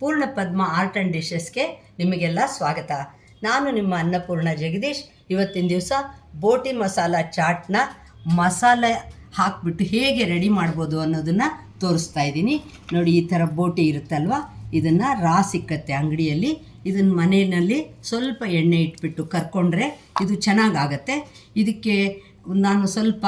ಪೂರ್ಣ ಪದ್ಮ art and ಡಿಶಸ್ಗೆ ನಿಮಗೆಲ್ಲ ಸ್ವಾಗತ. ನಾನು ನಿಮ್ಮ ಅನ್ನಪೂರ್ಣ ಜಗದೀಶ್. ಇವತ್ತಿನ ದಿವಸ ಬೋಟಿ ಮಸಾಲ ಚಾಟ್ನ ಮಸಾಲೆ ಹಾಕಿಬಿಟ್ಟು ಹೇಗೆ ರೆಡಿ ಮಾಡ್ಬೋದು ಅನ್ನೋದನ್ನು ತೋರಿಸ್ತಾ ಇದ್ದೀನಿ. ನೋಡಿ, ಈ ಥರ ಬೋಟಿ ಇರುತ್ತಲ್ವ? ಇದನ್ನು ರಾ ಸಿಕ್ಕತ್ತೆ ಅಂಗಡಿಯಲ್ಲಿ. ಇದನ್ನು ಮನೆಯಲ್ಲಿ ಸ್ವಲ್ಪ ಎಣ್ಣೆ ಇಟ್ಬಿಟ್ಟು ಕರ್ಕೊಂಡ್ರೆ ಇದು ಚೆನ್ನಾಗಾಗತ್ತೆ. ಇದಕ್ಕೆ ನಾನು ಸ್ವಲ್ಪ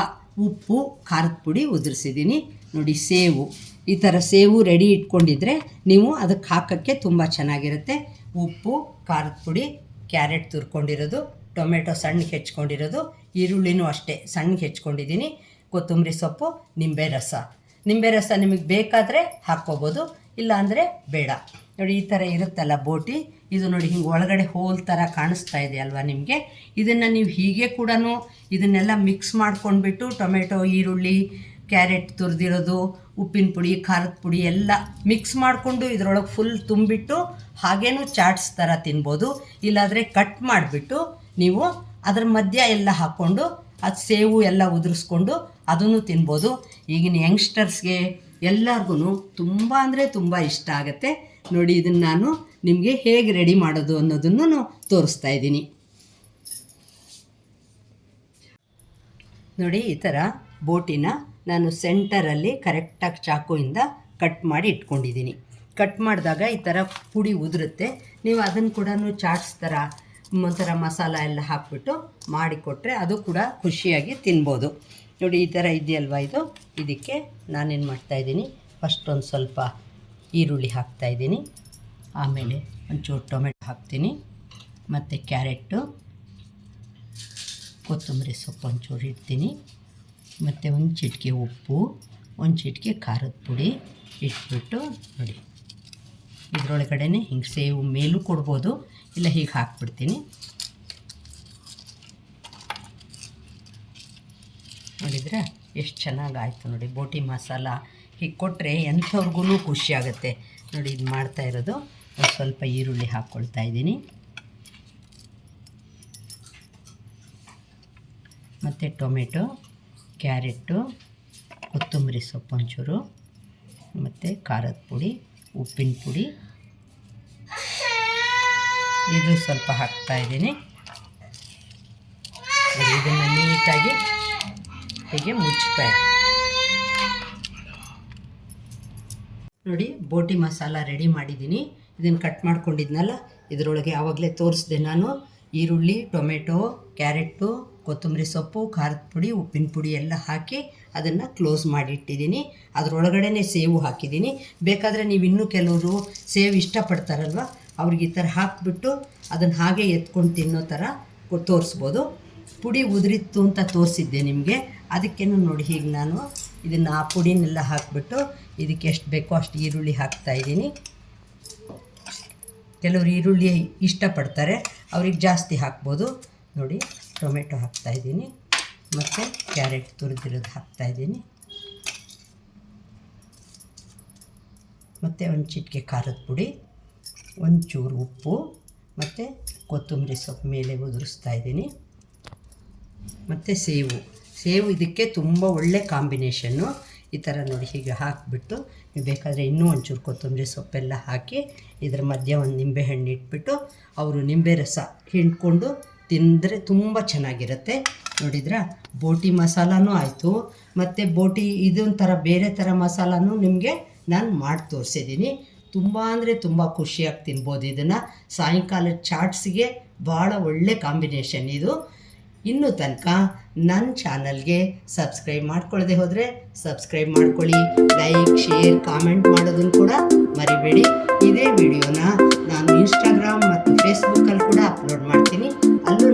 ಉಪ್ಪು, ಖಾರದ ಪುಡಿ ಉದುರಿಸಿದ್ದೀನಿ. ನೋಡಿ, ಸೇವು. ಈ ಥರ ಸೇವು ರೆಡಿ ಇಟ್ಕೊಂಡಿದ್ರೆ ನೀವು ಅದಕ್ಕೆ ಹಾಕೋಕ್ಕೆ ತುಂಬ ಚೆನ್ನಾಗಿರುತ್ತೆ. ಉಪ್ಪು, ಖಾರದ ಪುಡಿ, ಕ್ಯಾರೆಟ್ ತುರ್ಕೊಂಡಿರೋದು, ಟೊಮೆಟೊ ಸಣ್ಣಗೆ ಹೆಚ್ಕೊಂಡಿರೋದು, ಈರುಳ್ಳಿನೂ ಅಷ್ಟೇ ಸಣ್ಣಗೆ ಹೆಚ್ಕೊಂಡಿದ್ದೀನಿ. ಕೊತ್ತಂಬರಿ ಸೊಪ್ಪು, ನಿಂಬೆ ರಸ. ನಿಂಬೆ ರಸ ನಿಮಗೆ ಬೇಕಾದರೆ ಹಾಕ್ಕೋಬೋದು, ಇಲ್ಲಾಂದರೆ ಬೇಡ. ನೋಡಿ, ಈ ಥರ ಇರುತ್ತಲ್ಲ ಬೋಟಿ, ಇದು ನೋಡಿ ಹಿಂಗೆ ಒಳಗಡೆ ಹೋಲ್ ಥರ ಕಾಣಿಸ್ತಾ ಇದೆ ಅಲ್ವಾ ನಿಮಗೆ? ಇದನ್ನು ನೀವು ಹೀಗೆ ಕೂಡ ಇದನ್ನೆಲ್ಲ ಮಿಕ್ಸ್ ಮಾಡ್ಕೊಂಡ್ಬಿಟ್ಟು ಟೊಮೆಟೊ, ಈರುಳ್ಳಿ ಕ್ಯಾರೆಟ್ ತುರಿದಿರೋದು ಉಪ್ಪಿನ ಪುಡಿ, ಖಾರದ ಪುಡಿ ಎಲ್ಲ ಮಿಕ್ಸ್ ಮಾಡಿಕೊಂಡು ಇದರೊಳಗೆ ಫುಲ್ ತುಂಬಿಟ್ಟು ಹಾಗೇನೂ ಚಾಟ್ಸ್ ಥರ ತಿನ್ಬೋದು. ಇಲ್ಲಾದರೆ ಕಟ್ ಮಾಡಿಬಿಟ್ಟು ನೀವು ಅದರ ಮಧ್ಯ ಎಲ್ಲ ಹಾಕ್ಕೊಂಡು ಅದು ಸೇವು ಎಲ್ಲ ಉದುರಿಸ್ಕೊಂಡು ಅದನ್ನು ತಿನ್ಬೋದು. ಈಗಿನ ಯಂಗ್ಸ್ಟರ್ಸ್ಗೆ ಎಲ್ಲರಿಗೂ ತುಂಬ ಅಂದರೆ ತುಂಬ ಇಷ್ಟ ಆಗುತ್ತೆ. ನೋಡಿ ಇದನ್ನು ನಾನು ನಿಮಗೆ ಹೇಗೆ ರೆಡಿ ಮಾಡೋದು ಅನ್ನೋದನ್ನು ತೋರಿಸ್ತಾ ಇದ್ದೀನಿ. ನೋಡಿ, ಈ ಥರ ಬೋಟಿನ ನಾನು ಸೆಂಟರಲ್ಲಿ ಕರೆಕ್ಟಾಗಿ ಚಾಕುವಿಂದ ಕಟ್ ಮಾಡಿ ಇಟ್ಕೊಂಡಿದ್ದೀನಿ. ಕಟ್ ಮಾಡಿದಾಗ ಈ ಥರ ಪುಡಿ ಉದುರುತ್ತೆ. ನೀವು ಅದನ್ನು ಕೂಡ ಚಾಟ್ಸ್ ಥರ, ಒಂಥರ ಮಸಾಲ ಎಲ್ಲ ಹಾಕ್ಬಿಟ್ಟು ಮಾಡಿಕೊಟ್ರೆ ಅದು ಕೂಡ ಖುಷಿಯಾಗಿ ತಿನ್ಬೋದು. ನೋಡಿ, ಈ ಥರ ಇದೆಯಲ್ವ ಇದು? ಇದಕ್ಕೆ ನಾನೇನು ಮಾಡ್ತಾಯಿದ್ದೀನಿ ಫಸ್ಟ್ ಒಂದು ಸ್ವಲ್ಪ ಈರುಳ್ಳಿ ಹಾಕ್ತಾಯಿದ್ದೀನಿ ಆಮೇಲೆ ಒಂಚೂರು ಟೊಮೆಟೊ ಹಾಕ್ತೀನಿ, ಮತ್ತು ಕ್ಯಾರೆಟು ಕೊತ್ತಂಬರಿ ಸೊಪ್ಪು ಒಂಚೂರು ಇಡ್ತೀನಿ. ಮತ್ತು ಒಂದು ಚಿಟಿಕೆ ಉಪ್ಪು, ಒಂದು ಚಿಟಿಕೆ ಖಾರದ ಪುಡಿ ಇಟ್ಬಿಟ್ಟು ನೋಡಿ. ಇದರೊಳಗಡೆ ಹಿಂಗೆ ಸೇವ್ ಮೇಲೂ ಕೊಡ್ಬೋದು, ಇಲ್ಲ ಹೀಗೆ ಹಾಕ್ಬಿಡ್ತೀನಿ. ನೋಡಿದ್ರೆ ಎಷ್ಟು ಚೆನ್ನಾಗಾಯಿತು ನೋಡಿ, ಬೋಟಿ ಮಸಾಲ ಹೀಗೆ ಕೊಟ್ಟರೆ ಎಂಥವ್ರಿಗೂ ಖುಷಿ ಆಗುತ್ತೆ ನೋಡಿ, ಇದು ಮಾಡ್ತಾ ಇರೋದು. ಸ್ವಲ್ಪ ಈರುಳ್ಳಿ ಹಾಕ್ಕೊಳ್ತಾ ಇದ್ದೀನಿ. ಮತ್ತು ಟೊಮೆಟೊ. ಕ್ಯಾರೆಟು ಕೊತ್ತಂಬರಿ ಸೊಪ್ಪು ಒಂಚೂರು, ಮತ್ತು ಖಾರದ ಪುಡಿ, ಉಪ್ಪಿನ ಪುಡಿ. ಇದು ಸ್ವಲ್ಪ ಹಾಕ್ತಾ ಇದ್ದೀನಿ. ಇದನ್ನು ನೀಟಾಗಿ ಹೀಗೆ ಮುಚ್ಚುತ್ತಾ ನೋಡಿ, ಬೋಟಿ ಮಸಾಲ ರೆಡಿ ಮಾಡಿದ್ದೀನಿ. ಇದನ್ನು ಕಟ್ ಮಾಡ್ಕೊಂಡಿದ್ನಲ್ಲ, ಇದರೊಳಗೆ ಆವಾಗಲೇ ತೋರಿಸ್ದೆ ನಾನು. ಈರುಳ್ಳಿ, ಟೊಮೆಟೊ ಕ್ಯಾರೆಟು ಕೊತ್ತಂಬರಿ ಸೊಪ್ಪು, ಖಾರದ ಪುಡಿ, ಉಪ್ಪಿನ ಪುಡಿ ಎಲ್ಲ ಹಾಕಿ ಅದನ್ನು ಕ್ಲೋಸ್ ಮಾಡಿ ಇಟ್ಟಿದ್ದೀನಿ ಅದರೊಳಗಡೆ ಸೇವು ಹಾಕಿದ್ದೀನಿ. ಬೇಕಾದರೆ ನೀವು ಇನ್ನೂ ಕೆಲವರು ಸೇವು ಇಷ್ಟಪಡ್ತಾರಲ್ವ, ಅವ್ರಿಗೆ ಈ ಥರ ಹಾಕಿಬಿಟ್ಟು ಅದನ್ನು ಹಾಗೆ ಎತ್ಕೊಂಡು ತಿನ್ನೋ ಥರ ತೋರಿಸ್ಬೋದು. ಪುಡಿ ಉದುರಿತ್ತು ಅಂತ ತೋರಿಸಿದ್ದೆ ನಿಮಗೆ. ಅದಕ್ಕೇನು ನೋಡಿ ಹೀಗೆ ನಾನು ಇದನ್ನು ಆ ಪುಡಿನೆಲ್ಲ ಹಾಕಿಬಿಟ್ಟು ಇದಕ್ಕೆ ಎಷ್ಟು ಬೇಕೋ ಅಷ್ಟು ಈರುಳ್ಳಿ ಹಾಕ್ತಾ ಇದ್ದೀನಿ. ಕೆಲವರು ಈರುಳ್ಳಿ ಇಷ್ಟಪಡ್ತಾರೆ, ಅವ್ರಿಗೆ ಜಾಸ್ತಿ ಹಾಕ್ಬೋದು. ನೋಡಿ, ಟೊಮೆಟೊ ಹಾಕ್ತಾ ಇದ್ದೀನಿ. ಮತ್ತು ಕ್ಯಾರೆಟ್ ತುರಿದಿರೋದು ಹಾಕ್ತಾ ಇದ್ದೀನಿ. ಮತ್ತು ಒಂದು ಚಿಟಿಕೆ ಖಾರದ ಪುಡಿ, ಒಂಚೂರು ಉಪ್ಪು, ಮತ್ತು ಕೊತ್ತಂಬರಿ ಸೊಪ್ಪು ಮೇಲೆ ಉದುರಿಸ್ತಾ ಇದ್ದೀನಿ. ಮತ್ತು ಸೇವು. ಸೇವು ಇದಕ್ಕೆ ತುಂಬ ಒಳ್ಳೆ ಕಾಂಬಿನೇಷನ್ನು ಈ ಥರ ನೋಡಿ ಹೀಗೆ ಹಾಕಿಬಿಟ್ಟು, ನೀವು ಬೇಕಾದರೆ ಇನ್ನೂ ಒಂಚೂರು ಕೊತ್ತಂಬರಿ ಸೊಪ್ಪೆಲ್ಲ ಹಾಕಿ, ಇದರ ಮಧ್ಯೆ ಒಂದು ನಿಂಬೆಹಣ್ಣು ಇಟ್ಬಿಟ್ಟು, ಅವರು ನಿಂಬೆ ರಸ ಹಿಂಡ್ಕೊಂಡು ತಿಂದರೆ ತುಂಬ ಚೆನ್ನಾಗಿರುತ್ತೆ. ನೋಡಿದ್ರಾ? ಬೋಟಿ ಮಸಾಲನೂ ಆಯಿತು. ಮತ್ತು ಬೋಟಿ ಇದೊಂಥರ ಬೇರೆ ಥರ ಮಸಾಲನೂ ನಿಮಗೆ ನಾನು ಮಾಡಿ ತೋರಿಸಿದ್ದೀನಿ. ತುಂಬ ಅಂದರೆ ತುಂಬ ಖುಷಿಯಾಗಿ ತಿನ್ಬೋದು ಇದನ್ನು. ಸಾಯಂಕಾಲದ ಚಾಟ್ಸ್ಗೆ ಭಾಳ ಒಳ್ಳೆ ಕಾಂಬಿನೇಷನ್ ಇದು. ಇನ್ನೂ ತನಕ ನನ್ನ ಚಾನಲ್ಗೆ ಸಬ್ಸ್ಕ್ರೈಬ್ ಮಾಡ್ಕೊಳ್ಳದೆ ಹೋದರೆ ಸಬ್ಸ್ಕ್ರೈಬ್ ಮಾಡ್ಕೊಳ್ಳಿ. ಲೈಕ್, ಶೇರ್, ಕಾಮೆಂಟ್ ಮಾಡೋದನ್ನು ಕೂಡ ಮರಿಬೇಡಿ. ಇದೇ ವಿಡಿಯೋನ ನಾನು ಇನ್ಸ್ಟಾಗ್ರಾಮ್ ಮತ್ತು ಫೇಸ್ಬುಕ್ಕಲ್ಲಿ ಕೂಡ ಅಪ್ಲೋಡ್ ಮಾಡ್ತೀನಿ. ಅಲ್ಲೂ